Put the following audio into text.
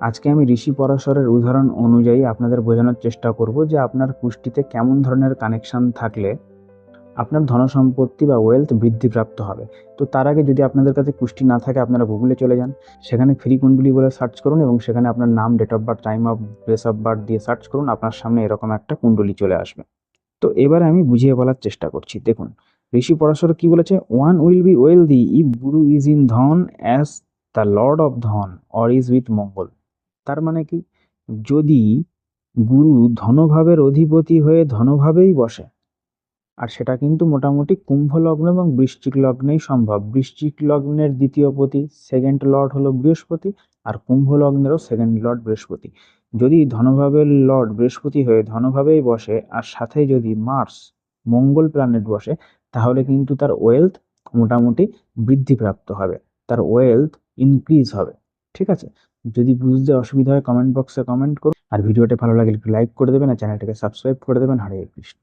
আজকে আমি ঋষি পরাশরের উদাহরণ অনুযায়ী আপনাদের বোঝানোর চেষ্টা করব যে আপনার পুষ্টিতে কেমন ধরনের কানেকশন থাকলে আপনার ধনসম্পত্তি বা ওয়েলথ বৃদ্ধিপ্রাপ্ত হবে। তো তার আগে যদি আপনাদের কাছে পুষ্টি না থাকে, আপনারা গুগলে চলে যান। সেখানে ফ্রি কুণ্ডলি বলে সার্চ করুন এবং সেখানে আপনার নাম date of birth time of place of birth দিয়ে সার্চ করুন। আপনার সামনে এরকম একটা কুণ্ডলি চলে আসবে। তো এবারে আমি বুঝিয়ে বলার চেষ্টা করছি। দেখুন, ঋষি পরাশর কি বলেছে? One will be wealthy if Guru is in dhan as the lord of dhan or is with Mangal তার মানে কি? যদি গুরু ধনভাবের অধিপতি হয়ে ধনভাবেই বসে, আর সেটা কিন্তু মোটামুটি কুম্ভ লগ্ন এবং বৃশ্চিক লগ্নেই সম্ভব। বৃশ্চিক লগ্নের দ্বিতীয় পতি সেকেন্ড লর্ড হলো বৃহস্পতি, আর কুম্ভ লগ্নেরও সেকেন্ড লর্ড বৃহস্পতি। যদি ধনভাবের লর্ড বৃহস্পতি হয়ে ধনভাবেই বসে, আর সাথে যদি মার্স মঙ্গল প্ল্যানেট বসে, তাহলে কিন্তু তার ওয়েলথ মোটামুটি বৃদ্ধিপ্রাপ্ত হবে। তার ওয়েলথ ইনক্রিজ হবে। ঠিক আছে? যদি বুঝতে অসুবিধা হয় কমেন্ট বক্সে কমেন্ট করুন। আর ভিডিওটা ভালো লাগলে একটু লাইক করে দেবেন আর চ্যানেলটাকে সাবস্ক্রাইব করে দেবেন। হরে কৃষ্ণ।